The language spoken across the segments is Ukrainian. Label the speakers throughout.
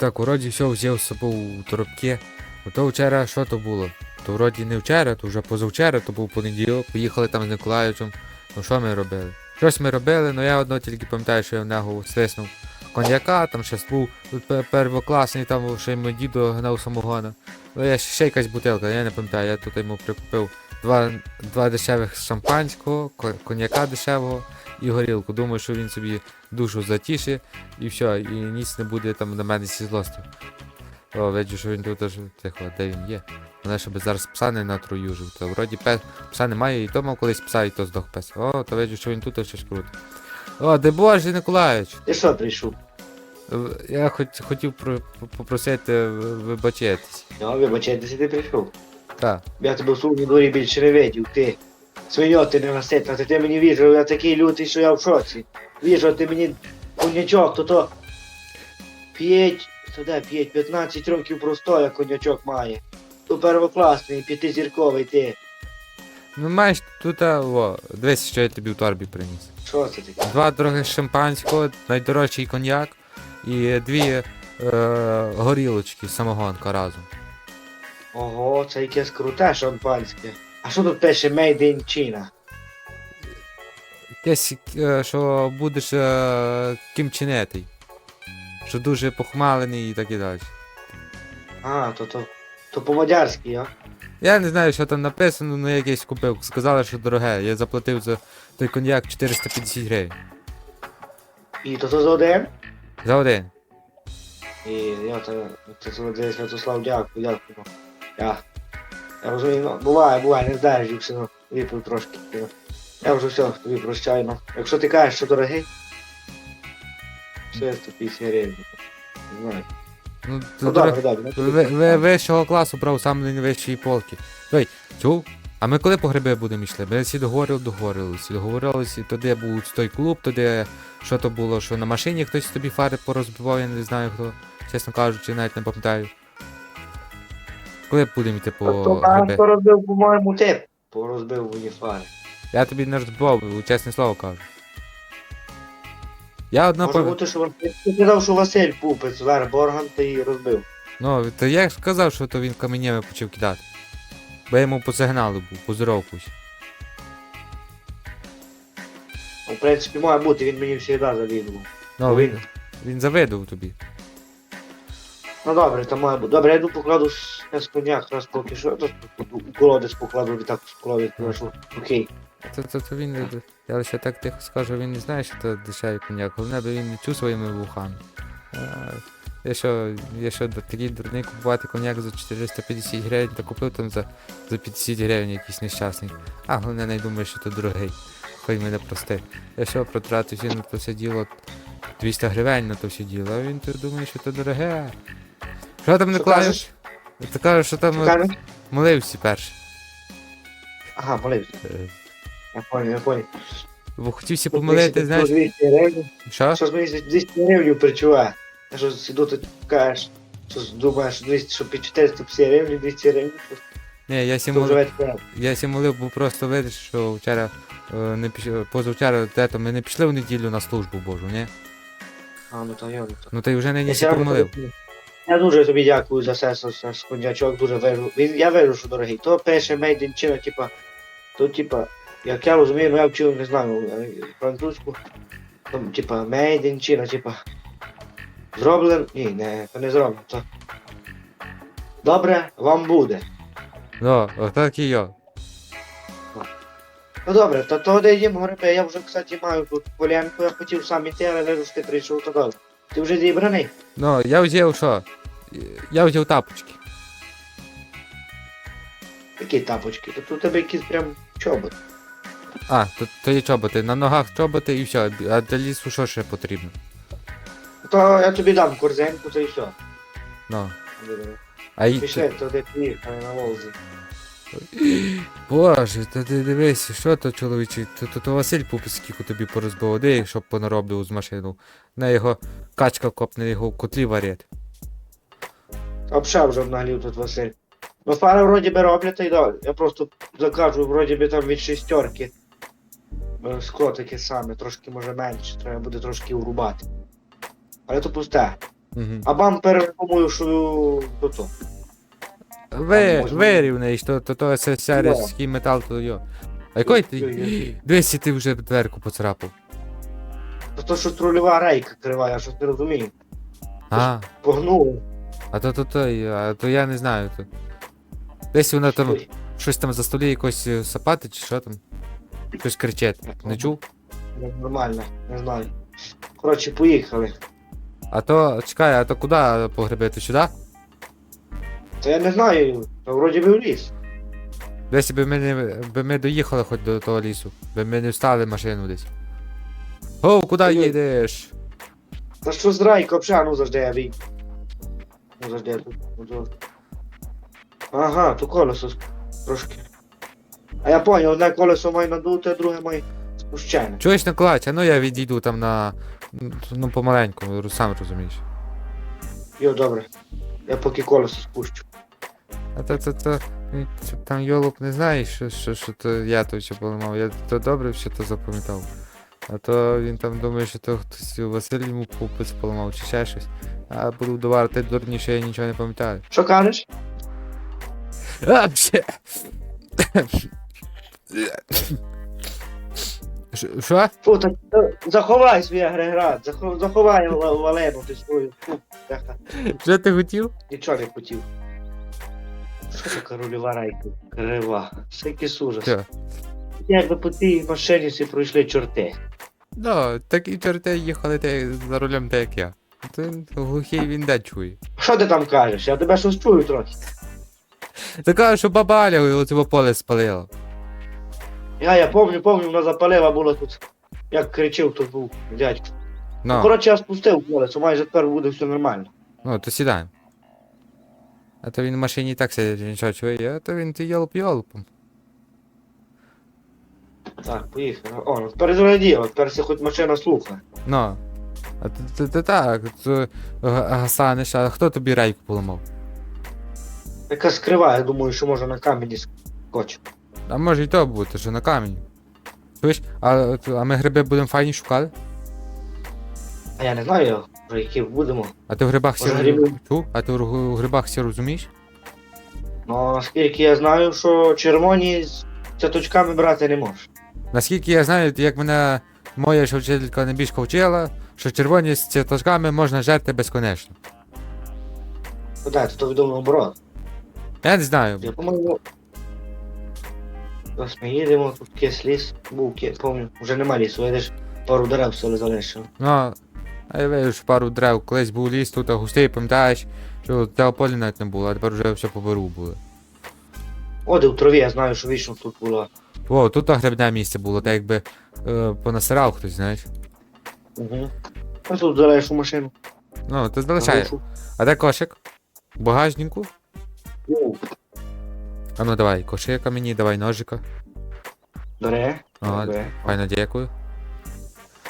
Speaker 1: Так, вроді все взяв з собою у торопки. Ото вчора що то було? То вроді не вчора, то вже позавчора, то був понеділок, поїхали там з Николаєвичем. Ну що ми робили? Щось ми робили, ну я одно тільки пам'ятаю, що я в нього стиснув коньяка, там щось був первокласний, там ще й мій дідо гнав самогона. Ну я ще, ще якась бутилка, я не пам'ятаю, я тут йому прикупив два, два дешевих шампанського, ко- коньяка дешевого і горілку. Думаю, що він собі душу затішить і все, і ніц не буде там на мене зі злості. О, виджу, що він тут аж тихо, де він є. Мене щоб зараз пса не натруюжив. То вроді пес, пса немає, і то мав колись пса, і то здох пес. О, то виджу, що він тут щось круто. О, де Боже Николаївич!
Speaker 2: Ти що прийшов?
Speaker 1: Я хоч, хотів про, попросити в- вибачитись.
Speaker 2: Ну, вибачайтеся, ти прийшов.
Speaker 1: Так.
Speaker 2: Я тебе в сумній дворі більше не видів, ти. Свиньо ти не наситна, ти, мені віжу, я такий лютий, що я в шоці. Віжу, ти мені конячок, то то п'ять, то де п'ять, 15 років простоя конячок має. То первокласний, п'ятизірковий ти.
Speaker 1: Ну маєш тут, а, о, дивись, що я тобі в торбі приніс.
Speaker 2: Що це таке?
Speaker 1: Два дорогих шампанського, найдорожчий коньяк і дві е, горілочки, самогонка разом.
Speaker 2: Ого, це якесь круте шампанське. А що тут пише Made in China?
Speaker 1: Якесь, е, що будеш е, кимчинетий. Що дуже похмалений і так і далі.
Speaker 2: А, то то. То по-мадярськи, а?
Speaker 1: Я не знаю, що там написано, але я якесь купив. Сказали, що дороге. Я заплатив за той коньяк 450 гривень.
Speaker 2: І то то за один?
Speaker 1: За один.
Speaker 2: І я то, це Солодець Святослав, дякую, дякую. Я, я розумію, ну, буває, буває, не знаєш, все, ну, випив трошки. Я вже все, тобі прощаю, ну. Якщо ти кажеш, що дорогий, все, 150 гривень. Не знаю.
Speaker 1: Ну,
Speaker 2: Ну,
Speaker 1: дорог-
Speaker 2: добре, добре. ну,
Speaker 1: Ви, ви вищого класу брав сам найвищої полки. Ой, чув? А ми коли по гриби будемо йшли? Ми всі договорили, договорилися. Договорилися, тоді був той клуб, тоді що то було, що на машині хтось тобі фари порозбивав, я не знаю хто. Чесно кажучи, навіть не пам'ятаю. Коли будемо йти по гриби?
Speaker 2: хто розбив, по-моєму, тип. Порозбив уніфари.
Speaker 1: Я тобі не розбивав, чесне слово кажу. Я одно
Speaker 2: Може
Speaker 1: пам-
Speaker 2: бути, що Василь- ти казав, що Василь Пупець, зараз Борган, ти її розбив.
Speaker 1: Ну, то я ж сказав, що то він каменями почав кидати. Бо я йому по сигналу був, поздоровкусь.
Speaker 2: Ну, В принципі, має бути, він мені завжди завідував.
Speaker 1: Ну, він, він завидував тобі.
Speaker 2: Ну добре, то має бути. Добре, я йду покладу з коньяк, раз поки що, то у колодець покладу, і так в колодець поношу. Окей.
Speaker 1: То, то, то він, я лише так тихо скажу, він не знає, що це дешевий коньяк, головне би він не чув своїми вухами. А, що, такий дурний купувати коньяк за 450 гривень, та купив там за, за 50 гривень якийсь нещасний. А головне не думаю, що це дорогий. Хай мене прости. Я що протратив на то все діло 200 гривень на то все діло, а він то думає, що це дороге. Що там
Speaker 2: Що
Speaker 1: Николаєш?
Speaker 2: кажеш?
Speaker 1: Ти кажеш, що там
Speaker 2: кажеш?
Speaker 1: молився перший.
Speaker 2: Ага, молився.
Speaker 1: Е,
Speaker 2: Я понял, я понял.
Speaker 1: Бо хотівся помилити, знаєш.
Speaker 2: 200 гривень.
Speaker 1: Що?
Speaker 2: Що ж мені 200 гривень причуває? Я що сиду тут кажеш, що ж думаєш, 200, що під 450 гривень, 200 гривень,
Speaker 1: Ні, я
Speaker 2: то
Speaker 1: сім молив, я сім молив, бо просто видиш, що вчора е, не піш... позавчора тето, ми не пішли в неділю на службу Божу, ні?
Speaker 2: А, ну то я, ну то.
Speaker 1: Ну ти вже нині
Speaker 2: Я
Speaker 1: сі помолив.
Speaker 2: Я дуже тобі дякую за все, за все, коньячок, дуже вижу. Він, я вижу, що дорогий. То пише Made in China, типа, то типа, як я розумію, ну я вчив, не знаю, е, французьку, то, типа, Made in China, типа, зроблен, ні, не, то не зроблено, то. Добре, вам буде.
Speaker 1: Ну, отак і я.
Speaker 2: Ну добре, то то де їм гриби, я вже, кстати, маю тут полянку, я хотів сам іти, але вижу, що ти прийшов, то добре. Ти вже зібраний?
Speaker 1: Ну, я взяв що? Я взяв тапочки.
Speaker 2: Які тапочки? Тут у тебе якісь прям чоботи.
Speaker 1: А, то, то є чоботи. На ногах чоботи і все. А для лісу що ще потрібно?
Speaker 2: То я тобі дам корзинку, то і все.
Speaker 1: Ну. А й...
Speaker 2: Пішли, то де приїхали на Волзі.
Speaker 1: Боже, та ти дивись, що то чоловіче, то, то, то Василь Пупський тобі порозбив, де щоб понароблював з машину. На його качка копне його в котлі варять.
Speaker 2: Обша вже обнаглів тут Василь. Ну фари вроді би роблять, й да. Я просто закажу, вроді би там від шістерки. Е, Скло таке саме, трошки може менше, треба буде трошки урубати. Але то пусте.
Speaker 1: Угу.
Speaker 2: А бампер, думаю, що то то.
Speaker 1: Ви,
Speaker 2: А,
Speaker 1: то, то, то це метал, то йо. А який ти? Дивись, ти вже дверку поцарапав.
Speaker 2: То, то що трульова рейка криває, я щось не розумію.
Speaker 1: А,
Speaker 2: Погнуло.
Speaker 1: А то то то, а то я не знаю. То. Десь вона там щось там за столі якось е, сапати чи що там. Щось кричить. Не чув?
Speaker 2: Нормально, не знаю. Коротше, поїхали.
Speaker 1: А то, чекай, а то куди погребити? Сюди?
Speaker 2: Та я не знаю, та вроді би в ліс.
Speaker 1: Десь би ми, не, би ми доїхали хоч до того лісу. Би ми не встали машину десь. О, куди їдеш?
Speaker 2: Та що з райка, взагалі, ну завжди я вій. Ну тут. Ага, то колесо трошки. А я поняв, одне колесо має надуте, друге має спущене.
Speaker 1: Чуєш, Николач, а ну я відійду там на. Ну, помаленьку, сам розумієш.
Speaker 2: Йо, добре. Я поки колесо спущу.
Speaker 1: А то, то, то, там йолоп не знаєш, що, що, що то я то ще поламав. Я то добре що то запам'ятав. А то він там думає, що то хтось Василь йому пупець поламав чи ще щось. А буду вдавати дурніше, я нічого не пам'ятаю.
Speaker 2: Що кажеш?
Speaker 1: А, Що?
Speaker 2: Фу, так е, заховай свій агрегат, захо- заховай ва- валену ти свою. Фу, бляха,
Speaker 1: Що ти хотів?
Speaker 2: нічого не хотів. Що таке рульова райка? Крива. Всякий ужас.
Speaker 1: Що?
Speaker 2: Якби по тій машині всі пройшли чорти.
Speaker 1: Ну, такі чорти їхали те, за рулем, так як я. То глухий він де чує.
Speaker 2: Що ти там кажеш? Я тебе щось чую трохи.
Speaker 1: Така, що баба Аля оцього поле спалила.
Speaker 2: Я, я помню, помню, вона запалила було тут. Як кричив, тут був дядько. Ну.
Speaker 1: Ну,
Speaker 2: Коротше, я спустив колесо, майже тепер буде все нормально.
Speaker 1: ну, то сідаємо. А то він в машині і так сидить, він що чує, а то він ти йолоп йолопом.
Speaker 2: Так, поїхали. О, ну тепер зраділо, тепер все хоч машина слухає.
Speaker 1: Ну. А то, то, то так, то Гасаниш, а хто тобі рейку поламав?
Speaker 2: Яка скрива, я думаю, що може на камені скочити.
Speaker 1: А може і то бути, що на камені. Чуєш, а, а ми гриби будемо файні шукати?
Speaker 2: А я не знаю, про які будемо.
Speaker 1: А ти в грибах всі
Speaker 2: Може, гриби?
Speaker 1: А ти в грибах всі розумієш?
Speaker 2: Ну, наскільки я знаю, що червоні з цяточками брати не можеш.
Speaker 1: Наскільки я знаю, як мене моя ж вчителька небіжка вчила, що червоні з цяточками можна жерти безконечно.
Speaker 2: Ну так, то відомо наоборот.
Speaker 1: Я не знаю.
Speaker 2: Я по-моєму. Ось ми їдемо, тут кис ліс, був ки, помню, вже нема лісу, видиш, пару дерев все залишили.
Speaker 1: Ну, а я вижу, що пару дерев, колись був ліс, тут а густий, пам'ятаєш, що цього поля навіть не було, а тепер вже все по беру було.
Speaker 2: Оде в траві, я знаю, що вічно тут було.
Speaker 1: О, тут то грибне місце було, так якби е, понасирав хтось, знаєш.
Speaker 2: Угу. А тут залишу машину.
Speaker 1: Ну, залишає.
Speaker 2: залишу.
Speaker 1: А де кошик? В багажнику? А ну давай, кошика мені, давай ножика.
Speaker 2: Бере. Бере.
Speaker 1: Файно дякую.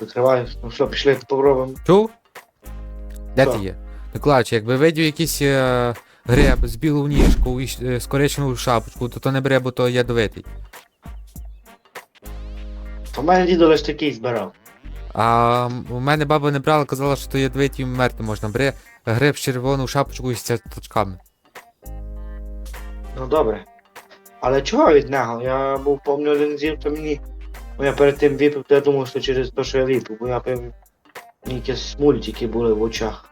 Speaker 2: Відкриваю. Ну все, пішли попробуємо.
Speaker 1: Чув? Де
Speaker 2: Що?
Speaker 1: ти є? Миколач, якби видів якийсь е, гриб з білу ніжку і щ- е, з коричневу шапочку, то то не бере, бо то ядовитий.
Speaker 2: У мене дідо лише такий збирав.
Speaker 1: А у мене баба не брала, казала, що то ядовитий вмерти можна. Бере гриб з червону шапочку і з цяточками.
Speaker 2: Ну добре. Але чого від нього? Я був помню один з'їв, то мені. Ну я перед тим випив, то я думав, що через те, що я випив, бо я пив якісь мультики були в очах.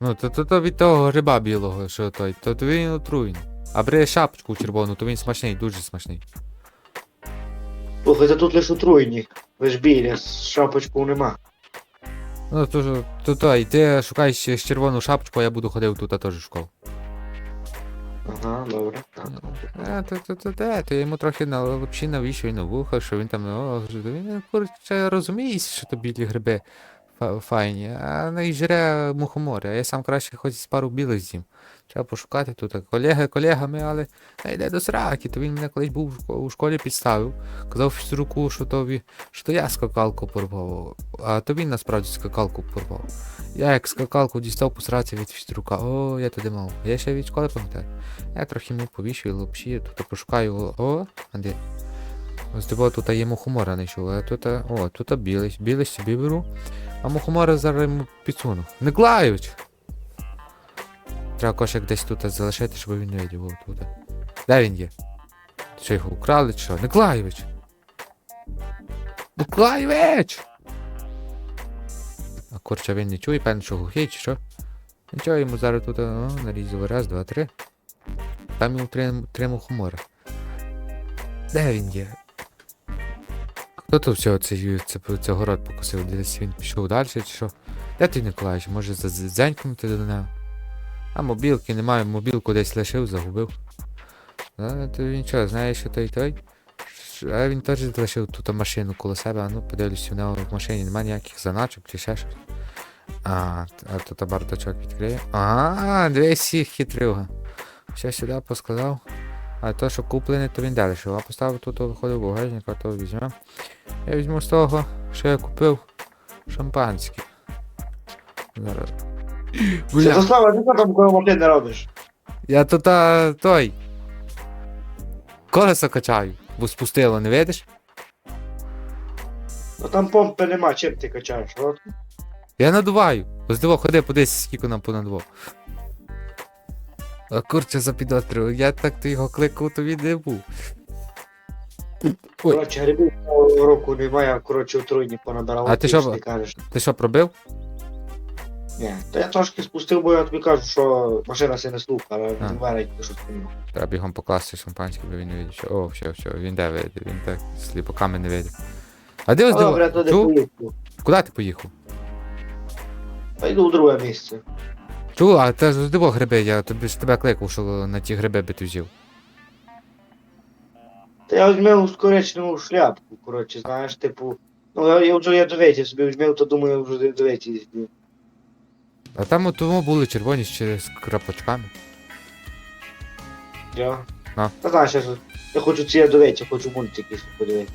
Speaker 1: Ну, то, то, то від того гриба білого, що той, то, то він отруєний. А бере шапочку червону, то він смачний, дуже смачний.
Speaker 2: Слухайте, тут лише отруєні. Ви ж білі, шапочку нема.
Speaker 1: Ну, то, то, то, то і ти шукаєш ще червону шапочку, а я буду ходив тут, а теж шукав.
Speaker 2: Ага, добре. Так.
Speaker 1: А, то, то, то, то, то я йому трохи на лапші навішую на вуха, що він там, о, він коротше розуміє, що то білі гриби фа- файні, а не жре мухомори, а я сам краще хоч з пару білих з'їм. Треба пошукати тут. Колеги колегами, але та йде до сраки, то він мене колись був у школі підставив. Казав фізруку, що то, що то я скакалку порвав, а то він насправді скакалку порвав. Я як скакалку дістав посратися від фізрука, о, я туди мав. Я ще від школи пам'ятаю. Я трохи йому повішую лапші, тут пошукаю. О, а де? Ось того тут є мухомора знайшов, а тут, о, тут білий, білий собі беру, а мухомора зараз йому підсуну. Николаївич! Треба кошик десь тут залишити, щоб він не видів. От тут. Де він є? Що його украли, чи що? Николаєвич! Николаєвич! А курча він не чує, певно, що глухий, чи що? Нічого, йому зараз тут нарізали. Раз, два, три. Там йому три, три мухомори. Де він є? Хто тут всього цей, це, це город покусив? Десь він пішов далі, чи що? Де ти, Николаївич? Може за- за- дзенькнути до нього? А мобілки немає, мобілку десь лишив, загубив. А, то він що, знає, що той той? А він теж лишив тут машину коло себе, а ну подивлюсь, у нього в машині немає ніяких заначок чи ще щось. А, а тут бардачок відкриє. А, дивись, хитрюга. Все сюди поскладав. А то, що куплене, то він далі. А поставив тут, то виходив багажник, а то візьмемо. Я візьму з того, що я купив шампанське. Зараз. Бля,
Speaker 2: Святослава, ти що там коли ти не робиш?
Speaker 1: я тут а, той. Колесо качаю, бо спустило, не видиш?
Speaker 2: Ну там помпи нема, чим ти качаєш, от.
Speaker 1: Я надуваю. Ось диво, ходи, подивись, скільки нам понадував. А курче запідозрив, я так то його кликав, то він не був. Ой.
Speaker 2: Коротше, грибів цього року немає, а коротше отруйні понабирав.
Speaker 1: А ти що,
Speaker 2: кажеш?
Speaker 1: Ти що, пробив?
Speaker 2: Ні, то я трошки спустив, бо я тобі кажу, що машина се не слуха, але
Speaker 1: А.
Speaker 2: не варить, що спинив.
Speaker 1: Треба бігом покласти шампанське, бо він не видить. що- О, все, все, він де вийде, він так сліпоками не вийде. А де ось
Speaker 2: Ну, Добре, я туди
Speaker 1: Чув?
Speaker 2: поїхав.
Speaker 1: Куди ти поїхав?
Speaker 2: Пойду в друге місце.
Speaker 1: Чув, а ти ж диво гриби, я тобі ж тебе кликав, що на ті гриби би ти взяв.
Speaker 2: Та я візьму з шляпку, коротше, знаєш, типу. Ну, я, я вже я довіті собі візьму, то думаю, я вже довіті візьму.
Speaker 1: А там от тому були червоні ще з крапочками.
Speaker 2: Я.
Speaker 1: А.
Speaker 2: Та знаєш, я, я хочу ці довіті, хочу мультики подивитися.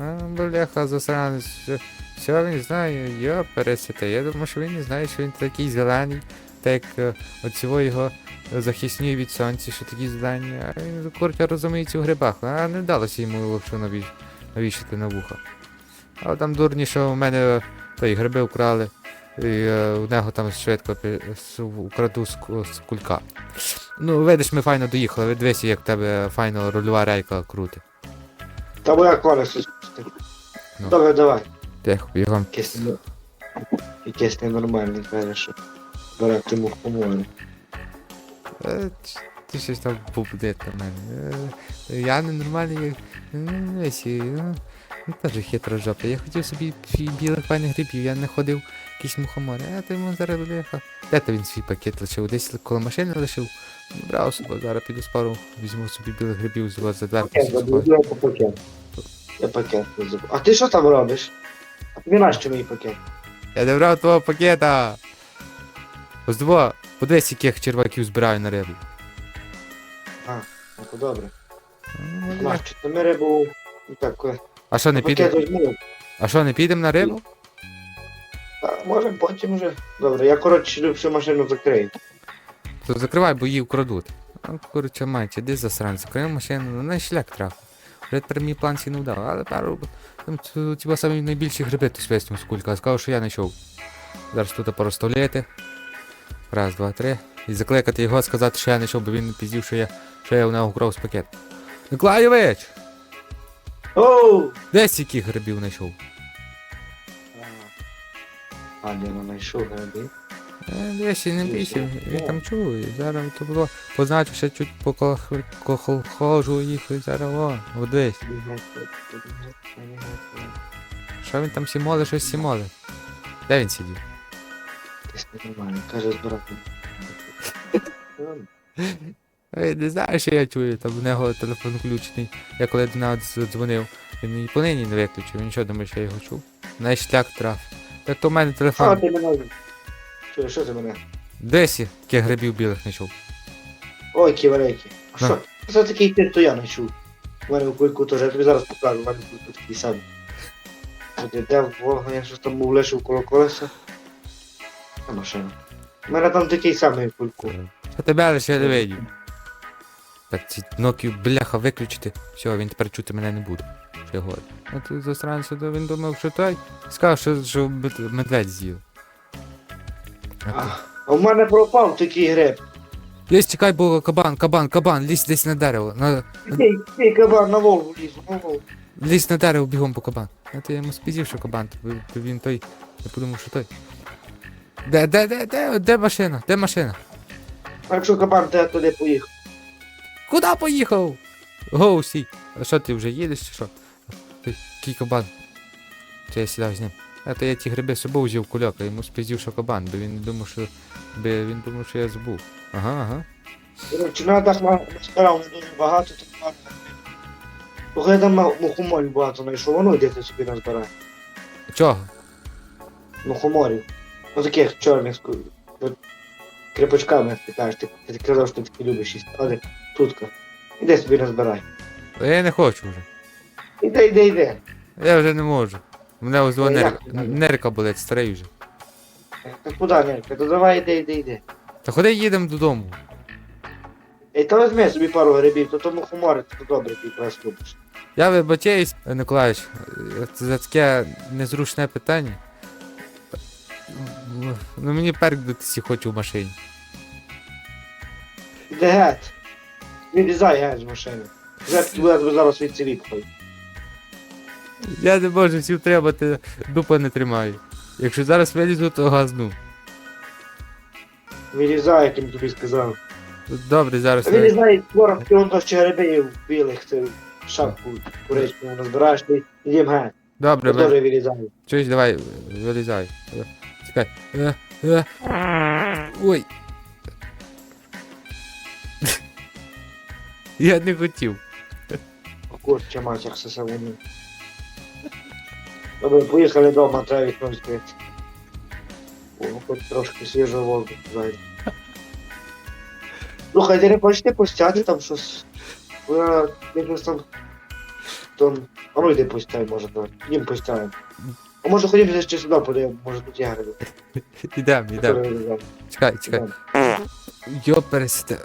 Speaker 1: А, бляха, засранець. Все, він знає, я пересите. Я думаю, що він не знає, що він такий зелений, так як е, от цього його захисні від сонця, що такі зелені. А він куртя розуміється у грибах, а не вдалося йому лапшу наві... навішати на вуха. А там дурні, що в мене е, той гриби вкрали. І е, у нього там швидко украду з, ку- з кулька. Ну, видиш, ми файно доїхали, ви дивися, як тебе файно рульова рейка крути.
Speaker 2: Та моя колесо спустив.
Speaker 1: Ну.
Speaker 2: Добре, давай.
Speaker 1: Тихо, бігом.
Speaker 2: Якесь не... Якесь ненормальне, каже, що бере тиму помоги.
Speaker 1: Е, ч- Ти щось там побудить на мене. Е, Я ненормальний, як. е, Весь, і, ну, ну, теж хитра жопа. Я хотів собі фі- білих файних грибів, я не ходив якісь мухомори, а ти йому зараз лиха. Де то він свій пакет лишив? Десь коло машини лишив. Ну, Брав собі, зараз піду з пару, візьму собі білих грибів з вас за дверку.
Speaker 2: Пакет
Speaker 1: собі
Speaker 2: забув,
Speaker 1: сховаю.
Speaker 2: я по пакет. Я пакет забув. А ти що там робиш? А тобі нащо мій пакет?
Speaker 1: Я не брав твого пакета! Ось два, подивись, яких черваків збираю на рибу.
Speaker 2: А, ну то добре.
Speaker 1: Ну, бля.
Speaker 2: Нащо? Та ми рибу... Ну так, е,
Speaker 1: А що не
Speaker 2: пакет
Speaker 1: підемо?
Speaker 2: візьму.
Speaker 1: А що не підемо на рибу?
Speaker 2: Та, може потім вже. Добре, я коротше любшу машину закрию.
Speaker 1: То закривай, бо її вкрадуть. А, коротше, майте, де засранець, закрив машину, ну на шлях трапив. Вже тепер мій план сі не вдав, але пару. Там ці- ці самі найбільші гриби то свиснув з кулька, сказав, що я знайшов. Зараз тут порозставляти. Раз, два, три. І закликати його, сказати, що я знайшов, бо він піздів, що я, що я у нього вкрав з пакет. Миколайович!
Speaker 2: Оу!
Speaker 1: Десь яких грибів знайшов?
Speaker 2: А, я не знайшов гриби.
Speaker 1: Е, Десь не бійся, він там чує. Зараз то було. Позначу, ще чуть покохожу їх, і зараз о, от. Що він там сімоли, щось сімоли? Де він сидів?
Speaker 2: Якесь ненормальне, каже збирати.
Speaker 1: Ой, не знаю, що я чую, там в нього телефон включений. Я коли до нього дзвонив, він і по нині не виключив, він що думає, що я його чув? На шлях трав. Так то в мене телефон.
Speaker 2: ти мене. Що, що ти мене?
Speaker 1: Десь яких грибів білих знайшов.
Speaker 2: Ой, які великі. А
Speaker 1: На.
Speaker 2: що? Це такий тип, то я не чув. У мене в кульку теж, я тобі зараз покажу, у мене в кульку такий самий. От я де Волга, я щось там був коло колеса. Та машина. У мене там такий самий в кульку.
Speaker 1: А тебе лише я не видів. Так ці Nokia бляха виключити. Все, він тепер чути мене не буде. Що я говорю. А ти засранця, то він думав, що той. Сказав, що, що мед- медведь з'їв. А
Speaker 2: в мене пропав такий гриб.
Speaker 1: Лізь, чекай, бо кабан, кабан, кабан, лізь десь на дерево. На,
Speaker 2: цей кабан на Волгу ліз, на Волгу.
Speaker 1: лізь на дерево бігом по кабан. А то я йому спіздів, що кабан, то ви- то він той. Я подумав, що той. Де, де, де, де, де машина? Де машина?
Speaker 2: А якщо кабан те туди поїхав.
Speaker 1: Куди поїхав? Гоу, стій. А що ти вже їдеш чи що? Ти, який кабан? Чи я сідав з ним? А то я ті гриби з собою взяв кульок, а йому спіздів, що кабан, бо він думав, що. Бо він думав, що я забув. Ага, ага.
Speaker 2: Коротше, на дах не дуже багато, то багато. Слухай, я там мухоморів багато знайшов, воно йде ти собі назбирай.
Speaker 1: Чого?
Speaker 2: Мухоморів. Ну таких чорних з як ти кажеш, ти, ти казав, що ти такі любиш їсти, але тутка. Іди собі назбирай.
Speaker 1: Я не хочу вже.
Speaker 2: Іди, іди, іди.
Speaker 1: Я вже не можу. У мене ось два
Speaker 2: Ну,
Speaker 1: нер...
Speaker 2: як
Speaker 1: нерка болить, старий вже.
Speaker 2: Та куди, Нерка? То давай іди, іди, іди.
Speaker 1: Та ходи їдемо додому.
Speaker 2: Ей, та візьми собі пару грибів, то тому хумори, то добре ти любиш.
Speaker 1: Я вибачаюсь, Николаївич, е, за таке незручне питання. Ну мені перкдутися хочу в машині.
Speaker 2: Іди геть. Вилізай геть з машини. Вже тебе зараз від цілі
Speaker 1: Я не можу всім тримати, дупа не тримаю. Якщо зараз вилізу, то газну.
Speaker 2: Вилізай, як я тобі сказав.
Speaker 1: Добре, зараз.
Speaker 2: Вилізай, ворог, ти он то білих, це шапку коричневу назбираєш, ти йдем геть.
Speaker 1: Добре, ви...
Speaker 2: теж вилізай.
Speaker 1: Чуєш, давай, вилізай. Чекай. Е, е. Ой. Я не хотів.
Speaker 2: Курча мать, як все вони. Добре, поїхали вдома, треба вікно відкрити. О, хоч трошки свіжого воздуху зайде. Слухай, ти не хочете постяти там щось? Ви якось там... там... А ну йди постяй, може, так. Їм постяємо. А може ходімо ще сюди подивимо, може тут я гриби.
Speaker 1: Ідем, ідем. Чекай, чекай. Йоперсте.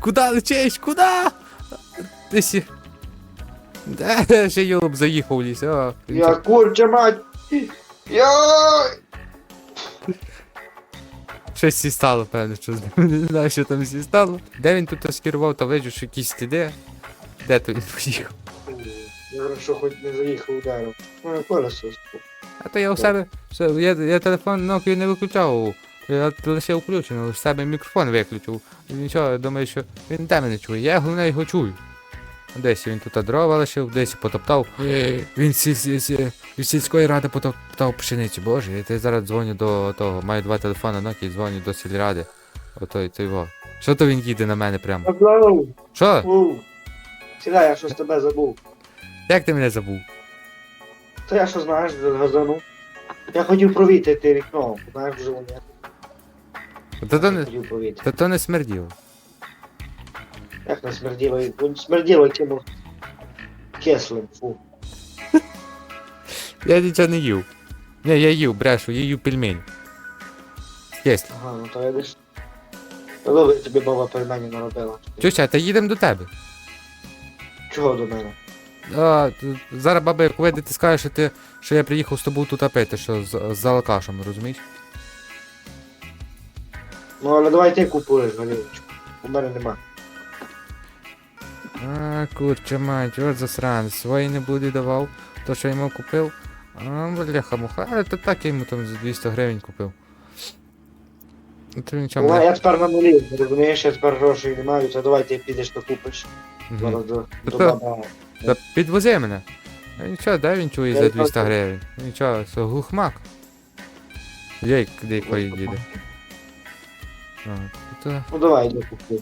Speaker 1: Куда летиш? Куда? Ти сі. Де ще йолоб заїхав в ліс, о.
Speaker 2: Я курча мать! Я...
Speaker 1: Щось сі стало, певно, що з ним. Не знаю, що там сі стало. Де він тут скерував, та виджу, що якісь сліди. Де то він поїхав?
Speaker 2: Я що хоч не заїхав ударом. Ну, колесо.
Speaker 1: А то я у себе. все, Я, я телефон Nokia не виключав. Я лише включений, але в себе мікрофон виключив. І нічого, я думаю, що він де мене чує. Я головне його чую. Десь він тут дрова лишив, десь потоптав. Він сі, сі, від сільської ради потоптав пшеницю. Боже, я ти зараз дзвоню до того. Маю два телефони Nokia, дзвоню до сільради. Ото той во. Що то він їде на мене прямо? Що?
Speaker 2: Сідай, я щось тебе забув.
Speaker 1: Як ти мене забув?
Speaker 2: Та я що знаєш, газану. Я хотів провітрити вікно, знаєш, вже вони.
Speaker 1: Та то не, та то не смерділо.
Speaker 2: Як не смерділо, ну, смерділо якимось кислим, фу.
Speaker 1: Я нічого не їв. Ні, я їв, брешу, я їв пельмень. Єсть.
Speaker 2: Ага, ну то видиш. Та добре тобі баба пельмені наробила.
Speaker 1: Чуся, та їдемо до тебе.
Speaker 2: Чого до мене?
Speaker 1: А, т- зараз баба, як вийде, ти скажеш, що, ти, що я приїхав з тобою тут пити, що з, з алкашем, розумієш?
Speaker 2: Ну але давай ти купуєш, Галіночку. У мене нема.
Speaker 1: А, курча мать, от засранець, свої не буде давав, то що йому купив. А, бляха муха, а то так я йому там за 200 гривень купив. Ну, то нічого,
Speaker 2: Ну, я тепер на нулі, розумієш, я тепер грошей не маю, то давай ти підеш то купиш.
Speaker 1: Мгм.
Speaker 2: Зараз до,
Speaker 1: Та
Speaker 2: до
Speaker 1: то-
Speaker 2: баба.
Speaker 1: Та підвози мене. А нічого, дай він чує
Speaker 2: Я
Speaker 1: за
Speaker 2: й
Speaker 1: 200
Speaker 2: бачу.
Speaker 1: гривень. Нічого, це глухмак. Як де. А, то...
Speaker 2: Ну давай, йди купуй.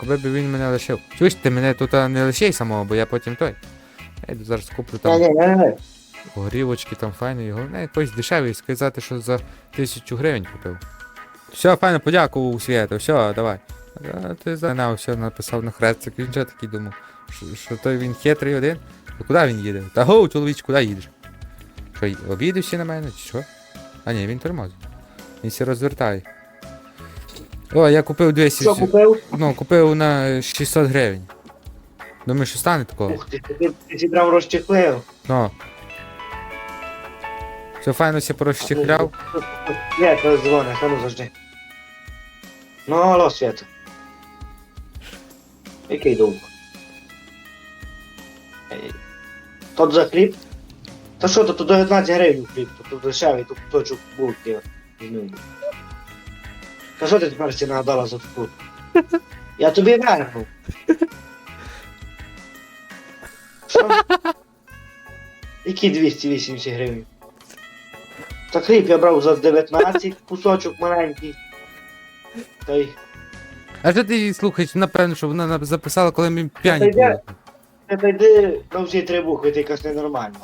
Speaker 1: Коли б він мене лишив. Чуєш, ти мене тут не лишай самого, бо я потім той. Я йду зараз куплю там горівочки, там файно, і головне якось дешевий, сказати, що за тисячу гривень купив. Все, файно, подякував свято, все, давай. А ти за все написав на хрестик, він що такий думав, що, що той він хитрий один. А куди він їде? Та гоу, чоловіч, куди їдеш? Що, обідався на мене, чи що? А ні, він тормозить. Він се розвертає. О, я купив 200.
Speaker 2: Що купив?
Speaker 1: Ну, купив на 600 гривень. Думаю, що стане такого?
Speaker 2: Ух ти, ти, ти зібрав розчехлив.
Speaker 1: Ну. Все файно ся порозчехляв.
Speaker 2: Ні, то дзвонить, а ну завжди. Ну, алло, Свята. Який довго? Ей, Тот за хліб? Та що, то, то 19 гривень хліб, то, то дешевий, то куточок булки. візьми. Та що ти тепер ціна дала за таку? Я тобі верну. Що? Які 280 гривень? Та хліб я брав за 19, кусочок маленький. Та й
Speaker 1: А що ти її слухаєш? Напевно, що вона нап- записала, коли ми п'яні
Speaker 2: йде.
Speaker 1: були.
Speaker 2: Та та йди на всі три букви, ти якась ненормальна.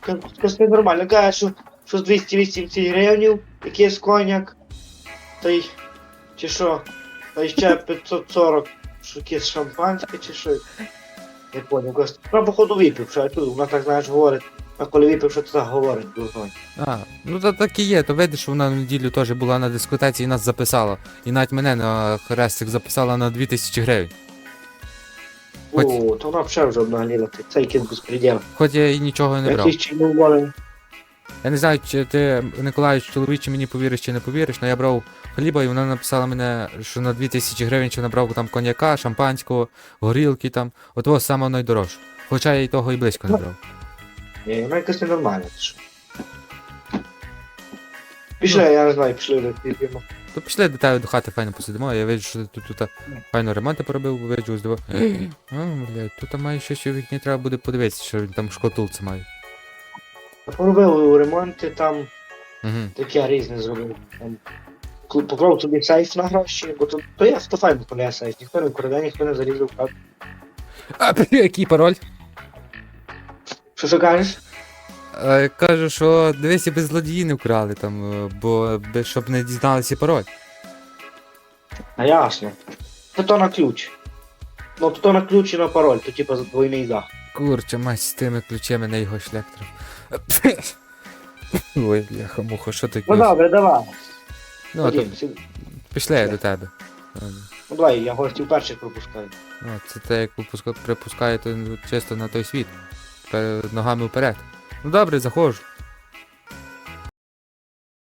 Speaker 2: Ка- Якась ненормальна. Каже, що, що з 280 гривень, якийсь коняк, та й чи що, та й ще 540, що якесь шампанське чи що. Не поняв, якось. Вона походу випив, що я тут, вона так знаєш говорить. А коли випив, що ти так говорить, дурной.
Speaker 1: А, ну то так і є, то видиш, що вона в неділю теж була на дискотеці і нас записала. І навіть мене на хрестик записала на 2000 гривень. Хоч-
Speaker 2: О, то вона взагалі вже обнагліла, ти цей кіт безпреділ.
Speaker 1: Хоч я і нічого не брав.
Speaker 2: Якийсь чи не.
Speaker 1: Я не знаю, чи ти, Николаївич, чоловіче мені повіриш чи не повіриш, але я брав хліба і вона написала мене, що на 2000 гривень чи набрав там коньяка, шампанського, горілки там, от того самого найдорожче. Хоча я і того і близько не брав.
Speaker 2: Ні, вона якась ненормальна. ти що. Пішли, я не знаю, пішли вже підемо.
Speaker 1: То пішли до тебе до хати файно посидимо, я бачу, що ти тут, тут файно ремонти поробив, бо виджу, здивав. А, блядь, тут має щось у вікні треба буде подивитися, що він там в шкатулці має.
Speaker 2: Поробив ремонти там,
Speaker 1: Угу.
Speaker 2: таке різне зробив. Там, кл- Поклав собі сейф на гроші, бо то, то я то файно коли я сейф, ніхто не вкраде, ніхто не залізав в хату.
Speaker 1: А, який пароль?
Speaker 2: Що що кажеш?
Speaker 1: Е, Кажу, що дивися, без злодії не вкрали там, е, бо би- щоб не дізналися пароль.
Speaker 2: А ясно. То то на ключ. Ну то, то на ключ і на пароль, то типа двойний дах.
Speaker 1: Курча, мать з тими ключами на його шлектром. Ой, бляха, муха, що ти
Speaker 2: Ну добре, давай.
Speaker 1: Ну, а то
Speaker 2: Ходім,
Speaker 1: пішли я до тебе. Ладно.
Speaker 2: Ну давай, я гостів перших пропускаю.
Speaker 1: А, це те, як випуска- припускаєте чисто на той світ. Ногами вперед. Ну добре, заходжу.